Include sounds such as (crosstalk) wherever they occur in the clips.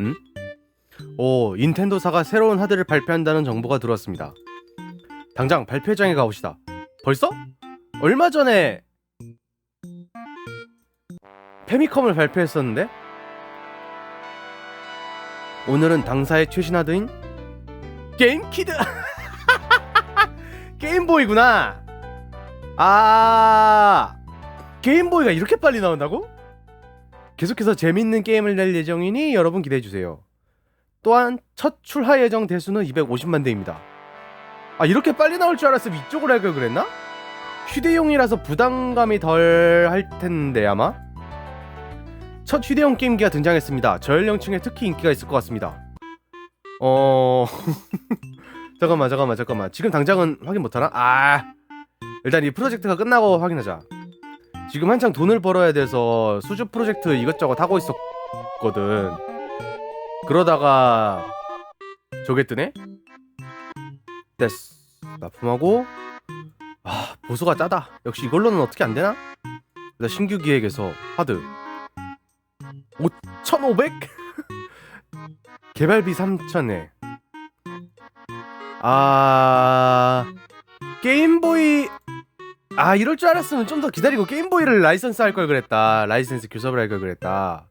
음? 오, 닌텐도사가 새로운 하드를 발표한다는 정보가 들어왔습니다. 당장 발표장에 가봅시다. 벌써? 얼마 전에 페미컴을 발표했었는데? 오늘은 당사의 최신 하드인 게임키드! (laughs) 게임보이구나! 아, 게임보이가 이렇게 빨리 나온다고? 계속해서 재밌는 게임을 낼 예정이니 여러분 기대해 주세요. 또한 첫 출하 예정 대수는 250만 대입니다. 아 이렇게 빨리 나올 줄 알았으면 이쪽으로 할걸 그랬나? 휴대용이라서 부담감이 덜 할 텐데 아마? 첫 휴대용 게임기가 등장했습니다. 저연령층에 특히 인기가 있을 것 같습니다. 어... (laughs) 잠깐만 잠깐만 잠깐만 지금 당장은 확인 못하나? 아... 일단 이 프로젝트가 끝나고 확인하자. 지금 한창 돈을 벌어야 돼서 수주 프로젝트 이것저것 하고 있었거든. 그러다가 저게 뜨네? 됐어. 납품하고 아 보수가 짜다. 역시 이걸로는 어떻게 안 되나? 일단 신규 기획에서 하드 5,500? (laughs) 개발비 3,000에 아 게임보이 아 이럴 줄 알았으면 좀 더 기다리고 게임보이를 라이선스 할 걸 그랬다 라이선스 교섭을 할 걸 그랬다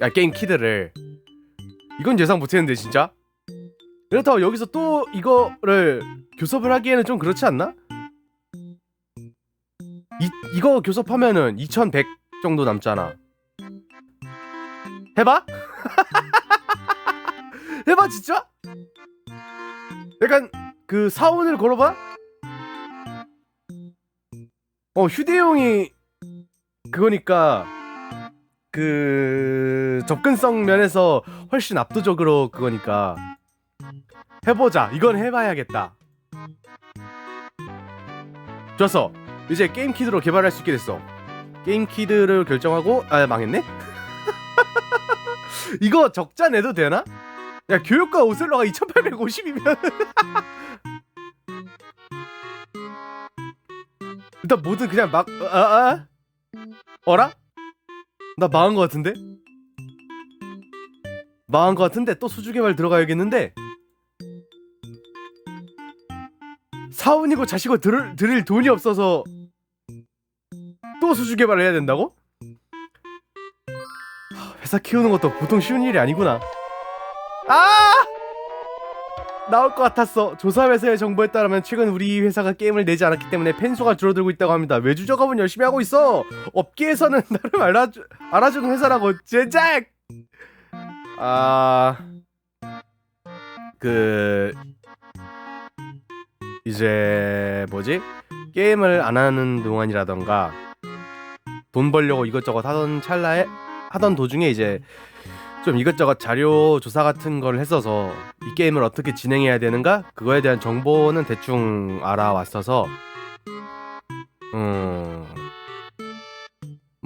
아 게임 키드를 이건 예상 못했는데 진짜 그렇다고 여기서 또 이거를 교섭을 하기에는 좀 그렇지 않나? 이, 이거 교섭하면은 2100 정도 남잖아 해봐? (laughs) 해봐 진짜? 약간 그 사원을 걸어봐? 어 휴대용이 그거니까 그 접근성 면에서 훨씬 압도적으로 그거니까 해보자. 이건 해봐야겠다. 좋았어. 이제 게임 키드로 개발할 수 있게 됐어. 게임 키드를 결정하고 아 망했네? (laughs) 이거 적자 내도 되나? 야 교육과 오셀로가 2850이면 (laughs) 일단 뭐든 그냥 막 아, 아? 어라? 나 망한 거 같은데? 망한 거 같은데 또 수주 개발 들어가야겠는데 사원이고 자식고 들을, 드릴 돈이 없어서 또 수주 개발을 해야 된다고? 하, 회사 키우는 것도 보통 쉬운 일이 아니구나 아! 나올 것 같았어. 조사 회사의 정보에 따르면 최근 우리 회사가 게임을 내지 않았기 때문에 팬수가 줄어들고 있다고 합니다. 외주 작업은 열심히 하고 있어. 업계에서는 (laughs) 나를 알아주, 알아주는 회사라고. 제작. 아, 그 이제 뭐지? 게임을 안 하는 동안이라던가 돈 벌려고 이것저것 하던 찰나에 하던 도중에 이제 좀 이것저것 자료 조사 같은 걸 했어서 이 게임을 어떻게 진행해야 되는가? 그거에 대한 정보는 대충 알아왔어서 음뭐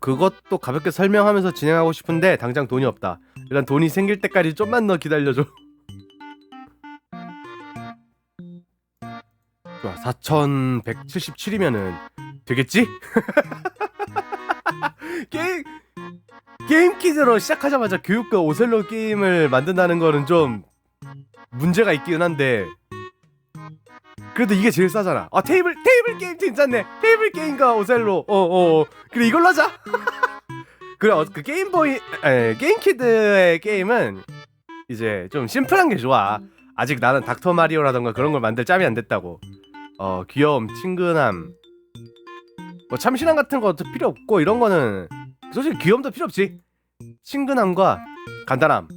그것도 가볍게 설명하면서 진행하고 싶은데 당장 돈이 없다. 일단 돈이 생길 때까지 좀만 더 기다려줘. 좋아 4177이면은 되겠지? (laughs) 게임 게임 키드로 시작하자마자 교육과 오셀로 게임을 만든다는 거는 좀 문제가 있긴 한데 그래도 이게 제일 싸잖아. 아 테이블 테이블 게임 괜찮네. 테이블 게임과 오셀로. 어어 어. 그래 이걸로 하자. (laughs) 그래 어, 그 게임보이 에, 게임 키드의 게임은 이제 좀 심플한 게 좋아. 아직 나는 닥터 마리오라던가 그런 걸 만들 짬이 안 됐다고. 어 귀여움, 친근함, 뭐 참신함 같은 것도 필요 없고 이런 거는 솔직히 귀염도 필요 없지. 친근함과 간단함.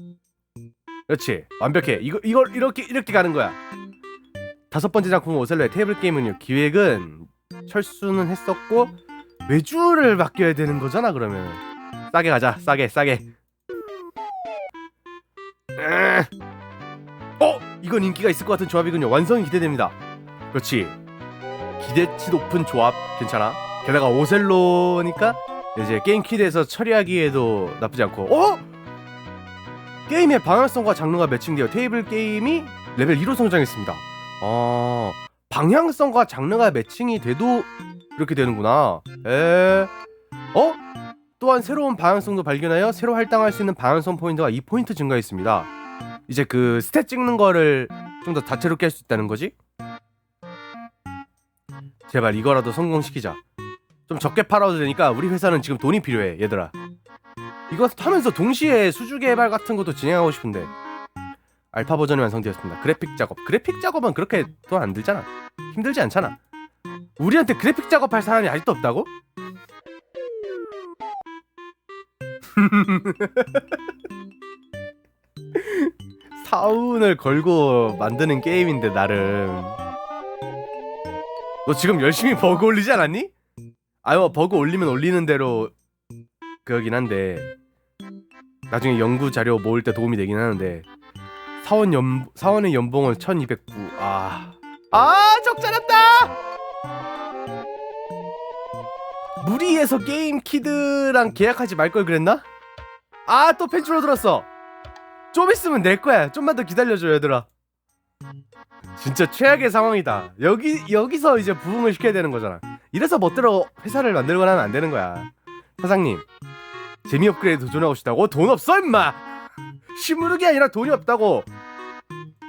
그렇지. 완벽해. 이거 이걸 이렇게 이렇게 가는 거야. 다섯 번째 작품 오셀로의 테이블 게임은요. 기획은 철수는 했었고 외주를 맡겨야 되는 거잖아. 그러면 싸게 가자. 싸게 싸게. 으. 어 이건 인기가 있을 것 같은 조합이군요. 완성이 기대됩니다. 그렇지. 기대치 높은 조합 괜찮아. 게다가 오셀로니까 이제 게임 키드에서 처리하기에도 나쁘지 않고 어? 게임의 방향성과 장르가 매칭되어 테이블 게임이 레벨 2로 성장했습니다 어... 방향성과 장르가 매칭이 돼도 이렇게 되는구나 에... 어? 또한 새로운 방향성도 발견하여 새로 할당할 수 있는 방향성 포인트가 2포인트 증가했습니다. 이제 그 스탯 찍는 거를 좀 더 다채롭게 할 수 있다는 거지? 제발 이거라도 성공시키자. 좀 적게 팔아도 되니까 우리 회사는 지금 돈이 필요해, 얘들아. 이거 하면서 동시에 수주 개발 같은 것도 진행하고 싶은데. 알파 버전이 완성되었습니다. 그래픽 작업. 그래픽 작업은 그렇게 돈 안 들잖아. 힘들지 않잖아. 우리한테 그래픽 작업할 사람이 아직도 없다고? (laughs) 사운을 걸고 만드는 게임인데 나름 너 지금 열심히 버그 올리지 않았니? 아유 버그 올리면 올리는 대로 그거긴 한데 나중에 연구 자료 모을 때 도움이 되긴 하는데 사원 연 사원의 연봉은 1209. 아. 아, 적자났다. 무리해서 게임 키드랑 계약하지 말 걸 그랬나? 아, 또 팬츠로 들었어. 좀 있으면 낼 거야. 좀만 더 기다려줘, 얘들아. 진짜 최악의 상황이다. 여기 여기서 이제 부흥을 시켜야 되는 거잖아. 이래서 멋대로 회사를 만들거나 하면 안 되는 거야. 사장님, 재미 업그레이드 도전하고 싶다고? 돈 없어, 임마. 시무룩이 아니라 돈이 없다고.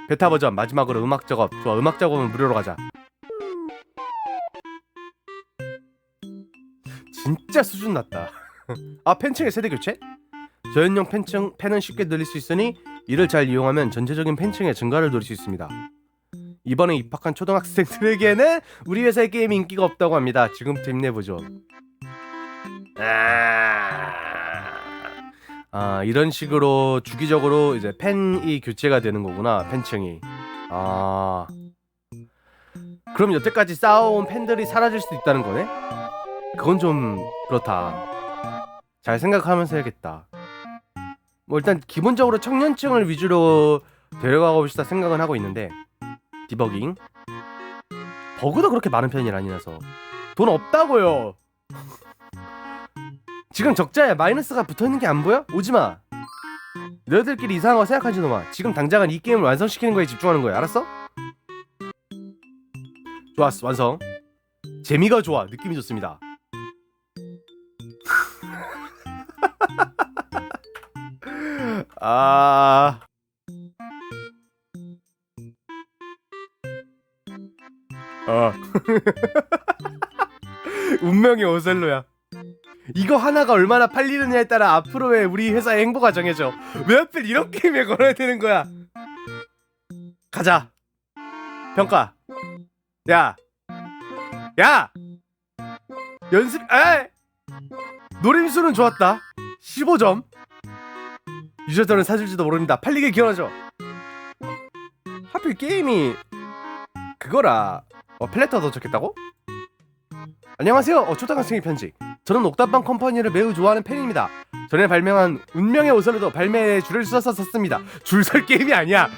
베타 버전 마지막으로 음악 작업. 좋아, 음악 작업은 무료로 가자. 진짜 수준 낮다. (laughs) 아 팬층의 세대 교체? 저연용 팬층 팬은 쉽게 늘릴 수 있으니 이를 잘 이용하면 전체적인 팬층의 증가를 노릴 수 있습니다. 이번에 입학한 초등학생들에게는 우리 회사의 게임이 인기가 없다고 합니다. 지금부터 힘내보죠. 아, 아 이런 식으로 주기적으로 이제 팬이 교체가 되는 거구나 팬층이. 아 그럼 여태까지 쌓아온 팬들이 사라질 수도 있다는 거네? 그건 좀 그렇다. 잘 생각하면서 해야겠다. 뭐 일단 기본적으로 청년층을 위주로 데려가고 싶다 생각은 하고 있는데 디버깅 버그도 그렇게 많은 편이 아니라서 돈 없다고요. (laughs) 지금 적자에 마이너스가 붙어 있는 게 안 보여? 오지 마. 너희들끼리 이상한 거 생각하지 마. 지금 당장은 이 게임을 완성시키는 거에 집중하는 거야. 알았어? 좋았어. 완성. 재미가 좋아. 느낌이 좋습니다. (laughs) 아. (laughs) 운명의 오셀로야. 이거 하나가 얼마나 팔리느냐에 따라 앞으로의 우리 회사의 행보가 정해져. 왜 하필 이런 게임에 걸어야 되는 거야? 가자. 평가. 야. 야. 연습. 에. 노림수는 좋았다. 15점. 유저들은 사줄지도 모릅니다. 팔리길 기원하죠. 하필 게임이 그거라. 어, 플래터 더 좋겠다고? 안녕하세요. 어, 초등학생의 편지. 저는 옥탑방 컴퍼니를 매우 좋아하는 팬입니다. 전에 발명한 운명의 오설로도 발매에 줄을 서서 샀습니다. 줄 설 게임이 아니야.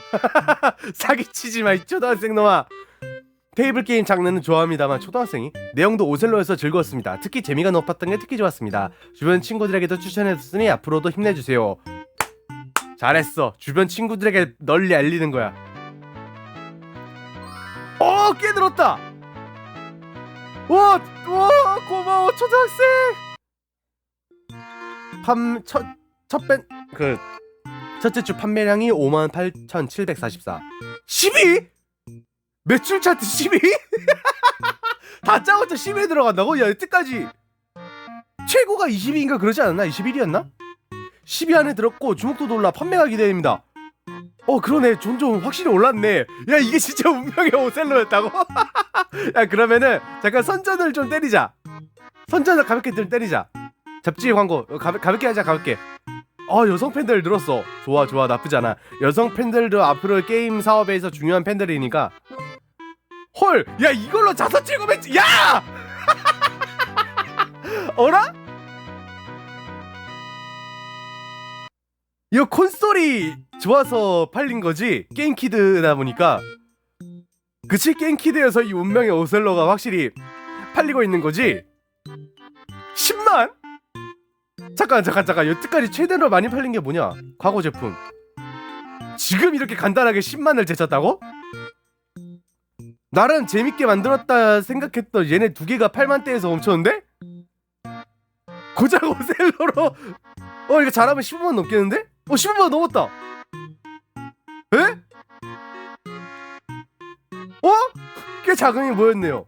(laughs) 사기치지 마, 이 초등학생 놈아. 테이블 게임 장르는 좋아합니다만 초등학생이 내용도 오셀로에서 즐거웠습니다. 특히 재미가 높았던 게 특히 좋았습니다. 주변 친구들에게도 추천해줬으니 앞으로도 힘내주세요. 잘했어. 주변 친구들에게 널리 알리는 거야. 어, 깨들었다. 와, 와, 고마워 초등학생. 판첫첫밴그 첫째 주 판매량이 58,744. 12? 매출 차트 12? (laughs) 다 짜고서 10에 들어간다고? 야, 여태까지 최고가 20인가 그러지 않았나? 21이었나? 10위 안에 들었고 주목도 놀라 판매가 기대됩니다. 어 그러네 점점 확실히 올랐네. 야 이게 진짜 운명의 오셀로였다고? (laughs) 야 그러면은 잠깐 선전을 좀 때리자. 선전을 가볍게 좀 때리자. 잡지 광고 어, 가볍, 가볍게 하자 가볍게. 어 여성 팬들 늘었어. 좋아 좋아 나쁘지 않아. 여성 팬들도 앞으로 게임 사업에서 중요한 팬들이니까. 헐, 야 이걸로 자사 매치, 야! (laughs) 어라? 이거 콘솔이 좋아서 팔린 거지 게임 키드다 보니까 그치 게임 키드에서 이 운명의 오셀러가 확실히 팔리고 있는 거지 10만? 잠깐 잠깐 잠깐 여태까지 최대로 많이 팔린 게 뭐냐 과거 제품 지금 이렇게 간단하게 10만을 제쳤다고? 나름 재밌게 만들었다 생각했던 얘네 두 개가 8만대에서 멈췄는데? 고작 오셀로로 어 이거 잘하면 15만 넘겠는데? 어 15만 넘었다 에? 어? 꽤 자금이 모였네요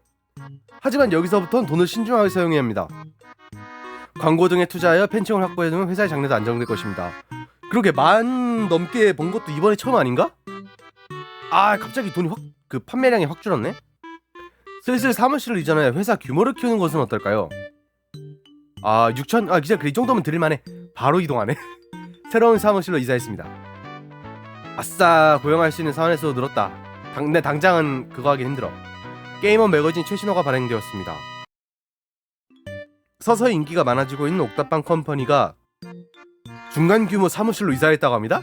하지만 여기서부터는 돈을 신중하게 사용해야 합니다 광고 등에 투자하여 팬층을 확보해두면 회사의 장래도 안정될 것입니다 그러게 만 넘게 번 것도 이번에 처음 아닌가? 아 갑자기 돈이 확 그 판매량이 확 줄었네 슬슬 사무실을 이전해 회사 규모를 키우는 것은 어떨까요? 아 6천 아 기자 그래 이 정도면 드릴만해 바로 이동하네 (laughs) 새로운 사무실로 이사했습니다 아싸 고용할 수 있는 사원에서 늘었다 당, 근데 당장은 그거 하기 힘들어 게이머 매거진 최신호가 발행되었습니다 서서히 인기가 많아지고 있는 옥탑방 컴퍼니가 중간 규모 사무실로 이사했다고 합니다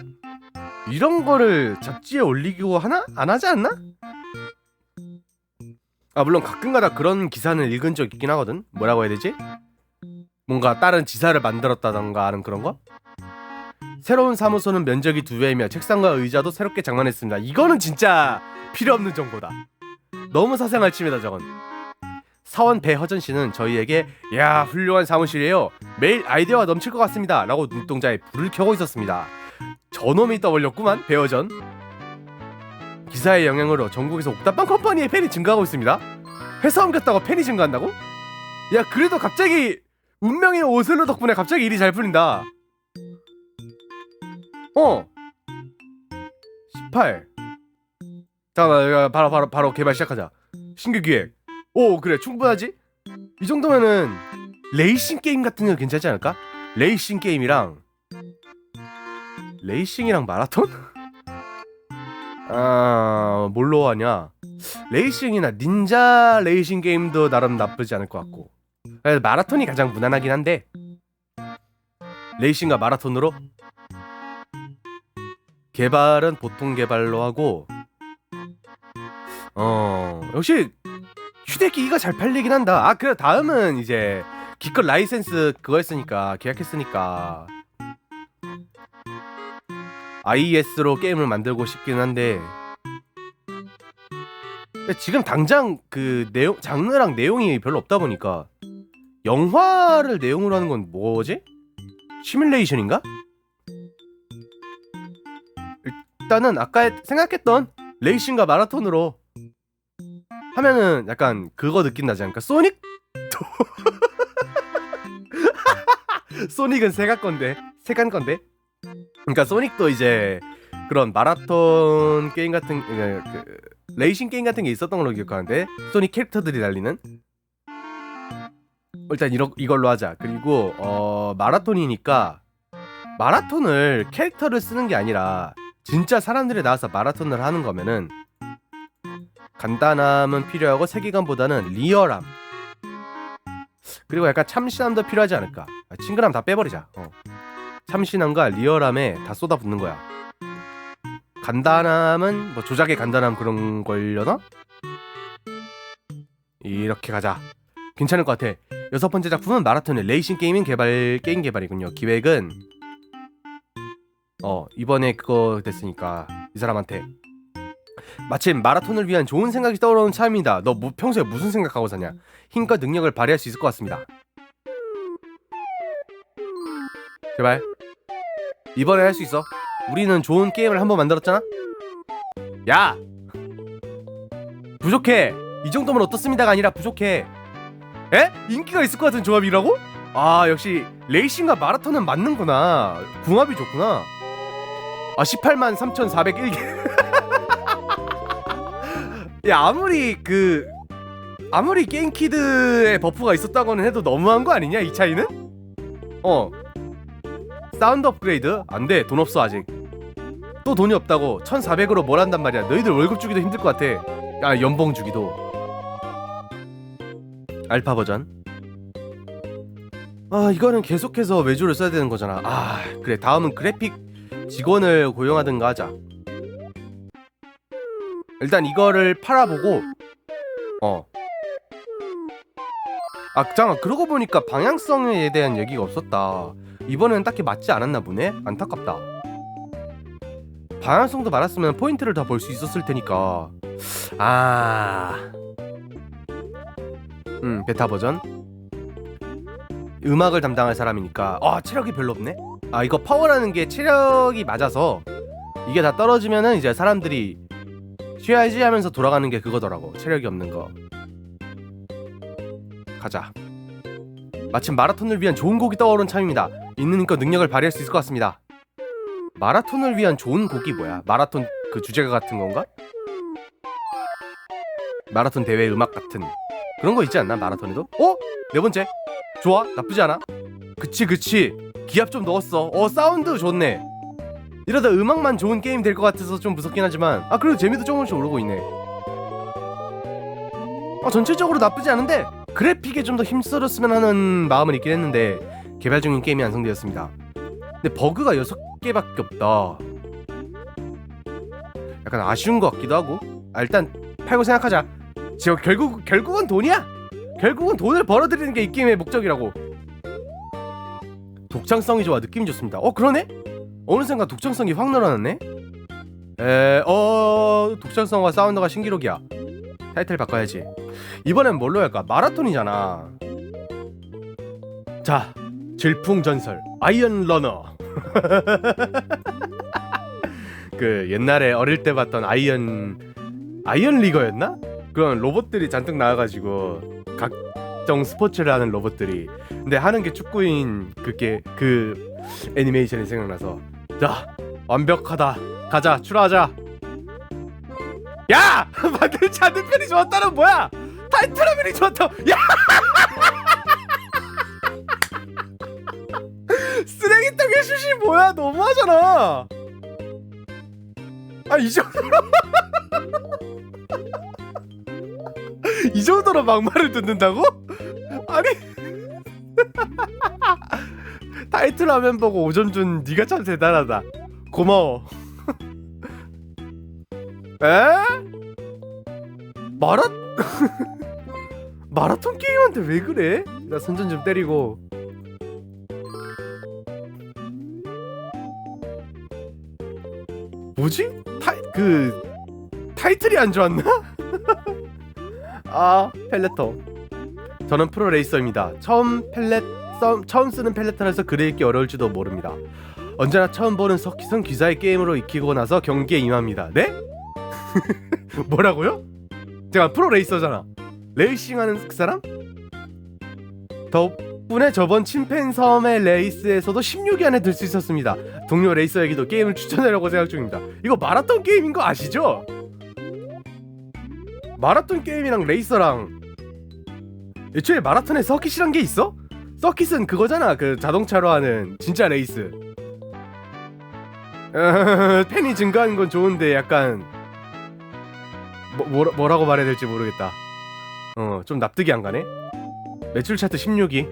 이런 거를 잡지에 올리고 하나? 안 하지 않나? 아 물론 가끔가다 그런 기사는 읽은 적 있긴 하거든 뭐라고 해야 되지? 뭔가 다른 지사를 만들었다던가 하는 그런 거? 새로운 사무소는 면적이 두 배이며 책상과 의자도 새롭게 장만했습니다. 이거는 진짜 필요 없는 정보다. 너무 사생활 침해다 저건. 사원 배허전 씨는 저희에게 야 훌륭한 사무실이에요. 매일 아이디어가 넘칠 것 같습니다. 라고 눈동자에 불을 켜고 있었습니다. 저놈이 떠올렸구만 배허전. 기사의 영향으로 전국에서 옥탑방 컴퍼니의 팬이 증가하고 있습니다. 회사 옮겼다고 팬이 증가한다고? 야 그래도 갑자기 운명의 오슬로 덕분에 갑자기 일이 잘 풀린다. 어. 18. 잠깐만, 바로 바로 바로 개발 시작하자. 신규 기획. 오, 그래 충분하지? 이 정도면은 레이싱 게임 같은 거 괜찮지 않을까? 레이싱 게임이랑 레이싱이랑 마라톤? (laughs) 아, 뭘로 하냐? 레이싱이나 닌자 레이싱 게임도 나름 나쁘지 않을 것 같고. 마라톤이 가장 무난하긴 한데 레이싱과 마라톤으로 개발은 보통 개발로 하고 어 역시 휴대기기가 잘 팔리긴 한다. 아 그래 다음은 이제 기껏 라이센스 그거 했으니까 계약했으니까 iOS로 게임을 만들고 싶긴 한데 지금 당장 그 내용 장르랑 내용이 별로 없다 보니까 영화를 내용으로 하는 건 뭐지? 시뮬레이션인가? 일단은 아까 생각했던 레이싱과 마라톤으로 하면은 약간 그거 느낌 나지 않을까? 소닉? (laughs) 소닉은 세가 건데 세간 건데 그러니까 소닉도 이제 그런 마라톤 게임 같은 그, 그 레이싱 게임 같은 게 있었던 걸로 기억하는데 소닉 캐릭터들이 달리는 일단 이러, 이걸로 하자 그리고 어 마라톤이니까 마라톤을 캐릭터를 쓰는 게 아니라 진짜 사람들이 나와서 마라톤을 하는 거면은 간단함은 필요하고 세계관보다는 리얼함. 그리고 약간 참신함도 필요하지 않을까. 아, 친근함 다 빼버리자. 어. 참신함과 리얼함에 다 쏟아붓는 거야. 간단함은 뭐 조작의 간단함 그런 걸려나? 이렇게 가자. 괜찮을 것 같아. 여섯 번째 작품은 마라톤의 레이싱 게이밍 개발 게임 개발이군요. 기획은 어 이번에 그거 됐으니까 이 사람한테 마침 마라톤을 위한 좋은 생각이 떠오르는 참입니다. 너 뭐, 평소에 무슨 생각하고 사냐? 힘과 능력을 발휘할 수 있을 것 같습니다. 제발 이번에 할 수 있어. 우리는 좋은 게임을 한번 만들었잖아. 야 부족해. 이 정도면 어떻습니다가 아니라 부족해. 에? 인기가 있을 것 같은 조합이라고? 아 역시 레이싱과 마라톤은 맞는구나. 궁합이 좋구나. 아 18만 3,401개. (laughs) 야 아무리 그 아무리 게임 키드의 버프가 있었다고는 해도 너무한 거 아니냐 이 차이는? 어. 사운드 업그레이드? 안 돼 돈 없어 아직. 또 돈이 없다고 1400으로 뭘 한단 말이야. 너희들 월급 주기도 힘들 것 같아. 아 연봉 주기도. 알파 버전. 아 이거는 계속해서 외주를 써야 되는 거잖아. 아 그래. 다음은 그래픽 직원을 고용하든가 하자 일단 이거를 팔아보고 어. 아 잠깐 그러고 보니까 방향성에 대한 얘기가 없었다. 이번에는 딱히 맞지 않았나 보네. 안타깝다. 방향성도 많았으면 포인트를 더볼수 있었을 테니까. 아. 음 베타 버전. 음악을 담당할 사람이니까 아 체력이 별로 없네 아 이거 파워라는 게 체력이 맞아서 이게 다 떨어지면은 이제 사람들이 쉬어야지 하면서 돌아가는 게 그거더라고 체력이 없는 거. 가자. 마침 마라톤을 위한 좋은 곡이 떠오른 참입니다. 있는 힘껏 능력을 발휘할 수 있을 것 같습니다. 마라톤을 위한 좋은 곡이 뭐야? 마라톤 그 주제가 같은 건가? 마라톤 대회 음악 같은 그런 거 있지 않나? 마라톤에도? 어? 네 번째. 좋아. 나쁘지 않아. 그치 그치 기합 좀 넣었어. 어 사운드 좋네. 이러다 음악만 좋은 게임 될 것 같아서 좀 무섭긴 하지만 아 그래도 재미도 조금씩 오르고 있네. 아 전체적으로 나쁘지 않은데 그래픽에 좀 더 힘써줬으면 하는 마음은 있긴 했는데 개발 중인 게임이 완성되었습니다. 근데 버그가 6개밖에 없다. 약간 아쉬운 것 같기도 하고. 아 일단 팔고 생각하자. 저 결국 결국은 돈이야? 결국은 돈을 벌어들이는 게 이 게임의 목적이라고 독창성이 좋아. 느낌이 좋습니다. 어 그러네? 어느 순간 독창성이 확 늘어났네? 에어 독창성과 사운드가 신기록이야. 타이틀 바꿔야지. 이번엔 뭘로 할까? 마라톤이잖아. 자 질풍전설 아이언 러너. (laughs) 그 옛날에 어릴 때 봤던 아이언 아이언 리거였나? 그런 로봇들이 잔뜩 나와가지고 각 종 스포츠를 하는 로봇들이. 근데 하는 게 축구인 그게 그 애니메이션이 생각나서 자 완벽하다. 가자 출하하자. 야! 만들지 않는 편이 좋았다는 뭐야? 타이틀러면이 좋았다. 야! (laughs) 쓰레기통의 슛이 뭐야? 너무하잖아. 아 이 정도로 (laughs) 이 정도로 막말을 듣는다고? 아니 (laughs) 타이틀 화면 보고 5점 준 네가 참 대단하다 고마워 (laughs) 에? 마라 (laughs) 마라톤 게임한테 왜 그래? 나 선전 좀 때리고 뭐지? 타이 그 타이틀이 안 좋았나? 아 펠레터 저는 프로 레이서입니다 처음 펠렛 썸, 처음 쓰는 펠레터라서 글을 읽기 어려울지도 모릅니다 언제나 처음 보는 서킷은 기사의 게임으로 익히고 나서 경기에 임합니다 네? (laughs) 뭐라고요? 제가 프로 레이서잖아 레이싱하는 그 사람? 덕분에 저번 침팬섬의 레이스에서도 16위 안에 들 수 있었습니다 동료 레이서에게도 게임을 추천하려고 생각 중입니다 이거 마라톤 게임인 거 아시죠? 마라톤 게임이랑 레이서랑 애초에 마라톤에 서킷이란 게 있어? 서킷은 그거잖아. 그 자동차로 하는 진짜 레이스. 어, (laughs) 팬이 증가하는 건 좋은데 약간 뭐, 뭐라, 뭐라고 말해야 될지 모르겠다. 어 좀 납득이 안 가네? 매출 차트 16위.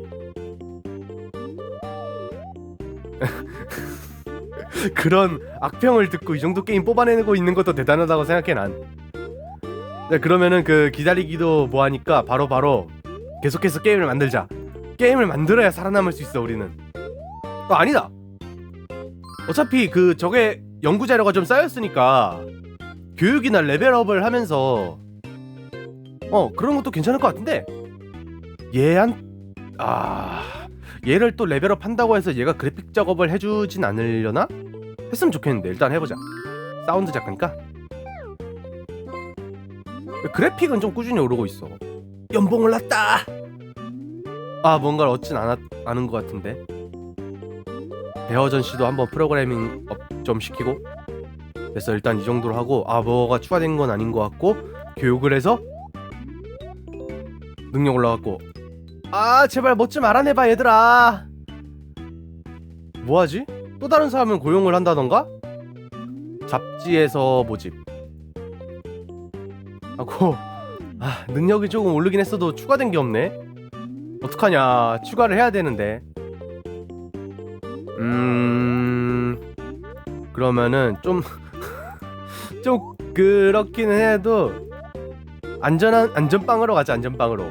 (laughs) 그런 악평을 듣고 이 정도 게임 뽑아내고 있는 것도 대단하다고 생각해 난 네, 그러면은 그 기다리기도 뭐하니까 바로 바로 계속해서 게임을 만들자. 게임을 만들어야 살아남을 수 있어 우리는. 어 아니다. 어차피 그 저게 연구 자료가 좀 쌓였으니까 교육이나 레벨업을 하면서 어 그런 것도 괜찮을 것 같은데. 얘한 아 얘를 또 레벨업 한다고 해서 얘가 그래픽 작업을 해주진 않으려나? 했으면 좋겠는데 일단 해보자. 사운드 작가니까 그래픽은 좀 꾸준히 오르고 있어. 연봉 올랐다. 아 뭔가를 얻진 않았, 않은 것 같은데. 배어전 씨도 한번 프로그래밍 업좀 시키고. 그래서 일단 이 정도로 하고 아 뭐가 추가된 건 아닌 것 같고 교육을 해서 능력 올라갔고. 아 제발 뭐좀 알아내봐 얘들아. 뭐하지? 또 다른 사람을 고용을 한다던가? 잡지에서 모집 하고. 아 능력이 조금 오르긴 했어도 추가된 게 없네. 어떡하냐. 추가를 해야 되는데. 음 그러면은 좀 (laughs) 좀 그렇기는 해도 안전한 안전빵으로 가자 안전빵으로